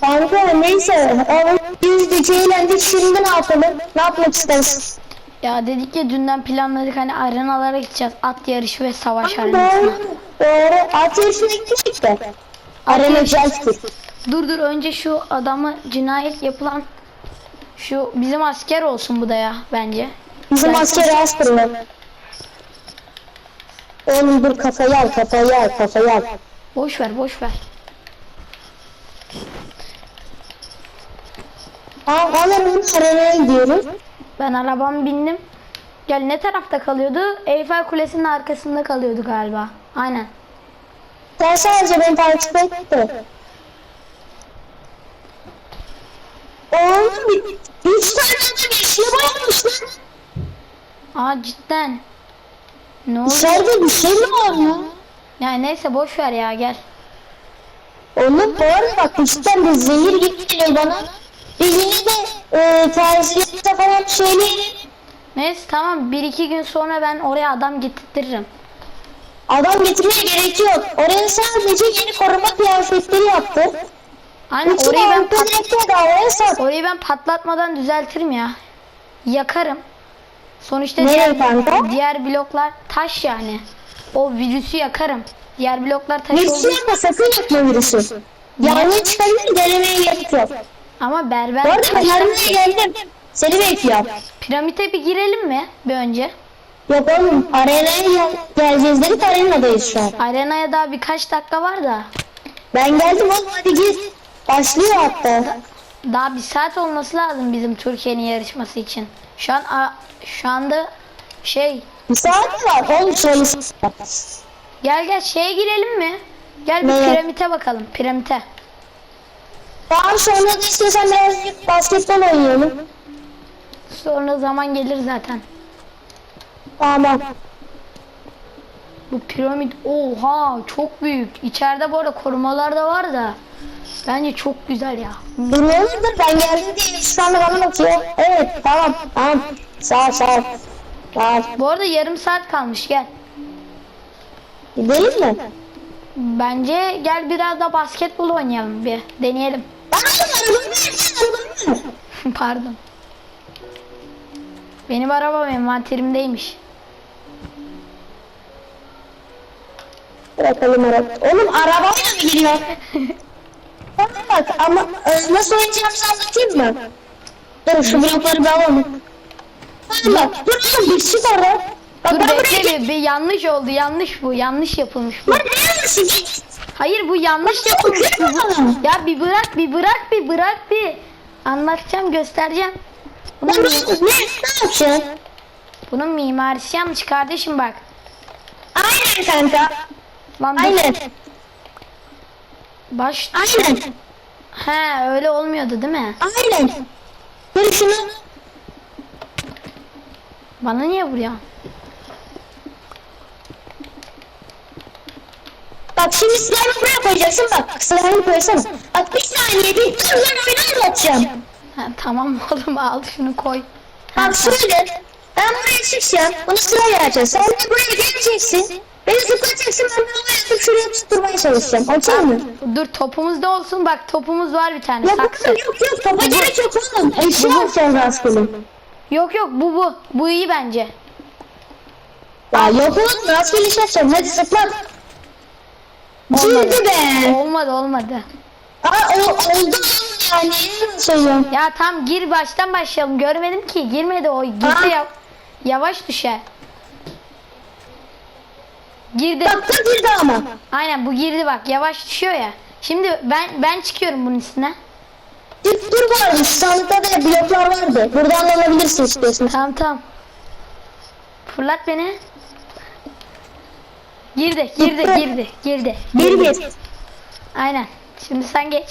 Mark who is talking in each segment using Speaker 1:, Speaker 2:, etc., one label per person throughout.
Speaker 1: Kanka neyse. Ama yüzdük eğlendik. Şimdi ne yapalım? Ne yapmak isteriz?
Speaker 2: Ya dedik ya dünden planladık hani arenalara gideceğiz. At yarışı ve savaş
Speaker 1: Doğru.
Speaker 2: arenasına.
Speaker 1: Doğru. At yarışına gitmiştik de. Arena Justice.
Speaker 2: Dur dur önce şu adamı cinayet yapılan şu bizim asker olsun bu da ya bence.
Speaker 1: Bizim asker Asper'lı. Oğlum dur kafayı al kafayı al kafayı al.
Speaker 2: Boş ver boş ver.
Speaker 1: Tamam alın arenaya gidiyoruz.
Speaker 2: Ben arabamı bindim. Gel ne tarafta kalıyordu? Eyfel Kulesi'nin arkasında kalıyordu galiba. Aynen.
Speaker 1: Sen sadece beni takip et de. Oğlum bir- üç tane adam yeşile boyamış lan.
Speaker 2: Aa cidden. Ne oldu?
Speaker 1: İçeride bir şey mi var ya?
Speaker 2: Ya neyse boş ver ya gel.
Speaker 1: Oğlum arada bak üstten de zehir gibi geliyor bana. Biz yine de e, tersiyete falan söyleyelim.
Speaker 2: Neyse tamam bir iki gün sonra ben oraya adam getirtirim.
Speaker 1: Adam getirmeye gerek yok. Oraya sadece yeni koruma kıyafetleri yaptı.
Speaker 2: Aynen
Speaker 1: Bütün
Speaker 2: orayı ben pat-
Speaker 1: sat.
Speaker 2: orayı ben patlatmadan düzeltirim ya. Yakarım. Sonuçta
Speaker 1: Nereye
Speaker 2: diğer,
Speaker 1: kanka?
Speaker 2: diğer bloklar taş yani. O virüsü yakarım. Diğer bloklar taş
Speaker 1: Virüsü
Speaker 2: olduğu
Speaker 1: yapma sakın yapma virüsü. Yangın çıkabilir denemeye gerek yok.
Speaker 2: Ama berber
Speaker 1: Bu arada arenaya geldim. Seni bekliyorum.
Speaker 2: piramite bir girelim mi bir önce?
Speaker 1: Yok oğlum arenaya gel geleceğiz dedik arenadayız şu an.
Speaker 2: Arenaya daha birkaç dakika var da.
Speaker 1: Ben geldim oğlum hadi gir. Başlıyor hatta.
Speaker 2: Daha bir saat olması lazım bizim Türkiye'nin yarışması için. Şu an şu anda şey
Speaker 1: Bir saat mi var oğlum söylesin.
Speaker 2: gel gel şeye girelim mi? Gel bir piramite bakalım piramite.
Speaker 1: Tamam sonra da istiyorsan birazcık basketbol oynayalım.
Speaker 2: Sonra zaman gelir zaten.
Speaker 1: Tamam.
Speaker 2: Bu piramit oha çok büyük. İçeride bu arada korumalar da var da. Bence çok güzel ya.
Speaker 1: Dur ne olur ben geldim diye şu anda bana bakıyor. Evet tamam tamam. Sağ ol sağ ol. Sağ ol.
Speaker 2: Bu arada yarım saat kalmış gel.
Speaker 1: Gidelim mi?
Speaker 2: Bence gel biraz da basketbol oynayalım bir deneyelim. Pardon. Benim arabam envanterimdeymiş.
Speaker 1: Bırakalım araba. Oğlum arabayla mı gidiyor? Bak ama e, nasıl oynayacağımızı anlatayım mı? Dur şu blokları bir alalım. Bak dur oğlum bir çık orada. Bak
Speaker 2: Dur
Speaker 1: ben
Speaker 2: bekle bir, bir yanlış oldu yanlış bu yanlış yapılmış bu.
Speaker 1: Lan ne yapıyorsun?
Speaker 2: Hayır bu yanlış yapılmış Ya bir bırak bir bırak bir bırak bir. Anlatacağım göstereceğim. Bunun,
Speaker 1: ne? Ne
Speaker 2: bunun mimarisi yanlış kardeşim bak.
Speaker 1: Aynen kanka.
Speaker 2: Lan.
Speaker 1: Aynen.
Speaker 2: Baş.
Speaker 1: Aynen.
Speaker 2: He öyle olmuyordu değil mi?
Speaker 1: Aynen. Dur şunu.
Speaker 2: Bana niye vuruyor?
Speaker 1: Bak şimdi silahını buraya koyacaksın bak. Silahını koysana. Bak bir saniye bir dur lan oyunu anlatacağım.
Speaker 2: Ha, tamam oğlum al şunu koy.
Speaker 1: Bak şöyle. Ben buraya çıkacağım. Bunu sıraya vereceğiz. Sen de buraya geleceksin. Beni zıplatacaksın. Ben havaya atıp şuraya tutturmaya çalışacağım. Okey mi?
Speaker 2: Dur topumuz da olsun bak topumuz var bir tane
Speaker 1: Yok
Speaker 2: saksı.
Speaker 1: yok yok. Topa gerek yok oğlum. Eşya yapacağız rastgele.
Speaker 2: Yok yok bu bu. Bu iyi bence.
Speaker 1: Ya yok oğlum. Rastgele iş yapacağım. Hadi zıplat.
Speaker 2: Olmadı.
Speaker 1: Girdi be.
Speaker 2: Olmadı olmadı.
Speaker 1: Aa o, oldu yani. Söylüyorum?
Speaker 2: Ya tam gir baştan başlayalım. Görmedim ki. Girmedi o. Girse ya yavaş düşer. Girdi.
Speaker 1: Bak da girdi ama.
Speaker 2: Aynen bu girdi bak. Yavaş düşüyor ya. Şimdi ben ben çıkıyorum bunun üstüne.
Speaker 1: Dur, dur. Şu sandıkta da bloklar vardı. Buradan da alabilirsin istiyorsan.
Speaker 2: Tamam tamam. Fırlat beni. Girdi, girdi, girdi, girdi.
Speaker 1: Bir bir.
Speaker 2: Aynen. Şimdi sen geç.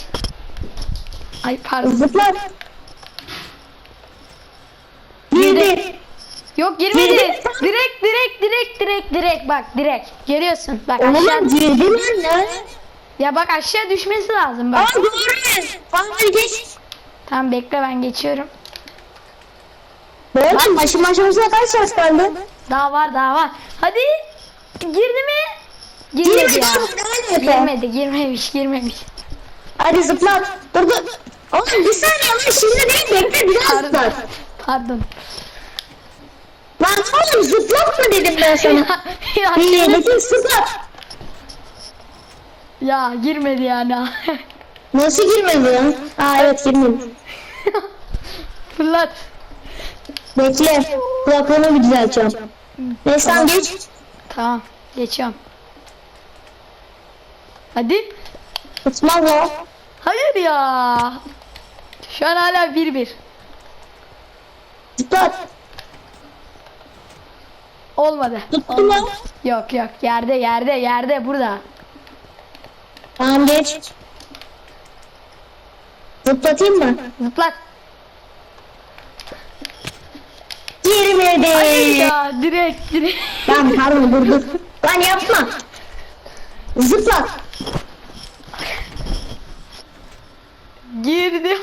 Speaker 2: Ay pardon.
Speaker 1: Zıplar. Bir.
Speaker 2: Yok girmedi.
Speaker 1: Girdi.
Speaker 2: Direkt, direkt, direkt, direkt, direkt. Bak direkt. Görüyorsun. Bak aşağı.
Speaker 1: Oğlum girdi lan lan.
Speaker 2: Ya bak aşağı düşmesi lazım bak.
Speaker 1: Aa doğru. Hadi geç.
Speaker 2: Tamam bekle ben geçiyorum.
Speaker 1: Böyle maçın başlamasına kaç saat kaldı?
Speaker 2: Daha var, daha var. Hadi. Girdi mi? Girmedi ya. Girmedi, girmemiş, girmemiş.
Speaker 1: Hadi zıplat. Dur dur. Oğlum bir saniye lan şimdi değil bekle biraz
Speaker 2: Pardon.
Speaker 1: zıplat.
Speaker 2: Pardon.
Speaker 1: Lan oğlum zıplatma dedim ben sana.
Speaker 2: ya,
Speaker 1: İyi bakayım zıplat.
Speaker 2: ya girmedi yani.
Speaker 1: Nasıl girmedi lan? Aa evet girmedi.
Speaker 2: Fırlat.
Speaker 1: Bekle. Kulaklığını bir düzelteceğim. Neyse tamam geç.
Speaker 2: Tamam. Geçiyorum. Hadi.
Speaker 1: Tutmaz o.
Speaker 2: Hayır ya. Şu an hala 1-1.
Speaker 1: Zıplat.
Speaker 2: Olmadı.
Speaker 1: Tuttu mu?
Speaker 2: Yok yok yerde yerde yerde burada.
Speaker 1: Tamam geç. Zıplatayım mı?
Speaker 2: Zıplat. Hayır ya direkt direkt.
Speaker 1: Lan pardon dur dur. Lan yapma. Zıplat.
Speaker 2: Girdi.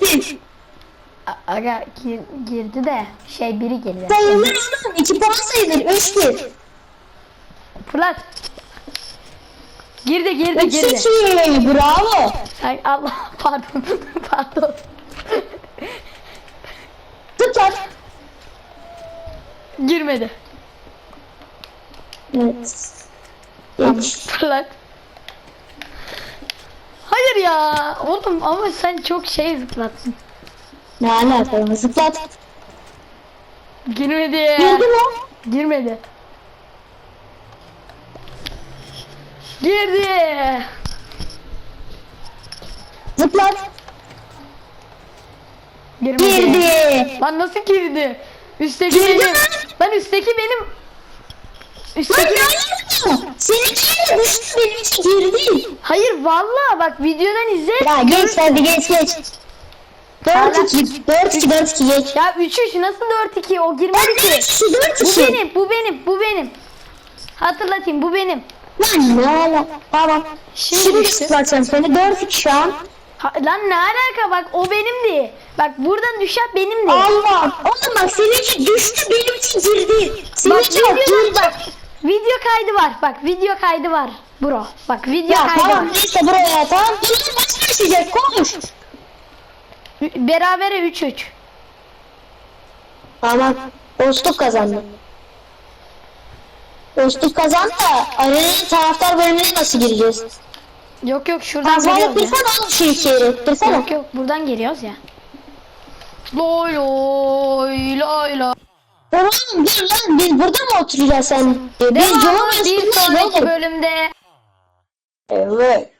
Speaker 1: Girdi,
Speaker 2: Aga gir, girdi de şey biri girdi.
Speaker 1: Sayılır oğlum. İki puan sayılır. Üç bir.
Speaker 2: Fırlat. Girdi girdi girdi.
Speaker 1: iki. Bravo.
Speaker 2: Ay Allah pardon pardon.
Speaker 1: Zıplat.
Speaker 2: Girmedi.
Speaker 1: Evet.
Speaker 2: Tamam, fırlat. Hayır ya oğlum ama sen çok şey zıplattın.
Speaker 1: Ne alaka? Zıplat.
Speaker 2: Girmedi.
Speaker 1: Girdi mi?
Speaker 2: Girmedi. Girdi.
Speaker 1: Zıplat.
Speaker 2: Girmedi.
Speaker 1: Girdi.
Speaker 2: Lan nasıl girdi? Üstteki
Speaker 1: Girdi
Speaker 2: benim. Lan üstteki benim.
Speaker 1: Lan
Speaker 2: Üstteki
Speaker 1: ne alaka? Seninkiyle düştü benim için girdi.
Speaker 2: Hayır vallahi bak videodan izle.
Speaker 1: Ya geç hadi geç geç. 4-2. 4-2 4-2 geç.
Speaker 2: Ya 3-3 nasıl 4-2 o girmedi ki.
Speaker 1: 4-2
Speaker 2: Bu
Speaker 1: 4-2.
Speaker 2: benim, bu benim, bu benim. Hatırlatayım bu benim.
Speaker 1: Lan ne alaka? Tamam.
Speaker 2: Şimdi
Speaker 1: Şimdi zıplatacağım seni. 4-2 şu an.
Speaker 2: Ha, lan ne alaka bak o benimdi. Bak buradan düşen benimdi.
Speaker 1: Allah. Oğlum bak seninki düştü benim için girdi.
Speaker 2: bak
Speaker 1: Seninki bak girdi.
Speaker 2: bak. Video kaydı var. Bak video kaydı var. Bro. Bak video
Speaker 1: Ya
Speaker 2: kaydı
Speaker 1: tamam
Speaker 2: var.
Speaker 1: neyse buraya tamam. Dur maç başlayacak konuş.
Speaker 2: Berabere 3-3.
Speaker 1: Tamam. Dostluk kazandı. Dostluk kazandı da arenanın taraftar bölümüne nasıl gireceğiz?
Speaker 2: Yok yok şuradan
Speaker 1: Fazla
Speaker 2: geliyoruz ya.
Speaker 1: kırsana oğlum şu iki yeri. Kırsana.
Speaker 2: Yok yok buradan geliyoruz ya. Loy loy loy loy.
Speaker 1: Oğlum dur lan biz burada mı oturacağız sen? Biz
Speaker 2: Devamı
Speaker 1: Cuma
Speaker 2: bir sonraki bölümde.
Speaker 1: Evet.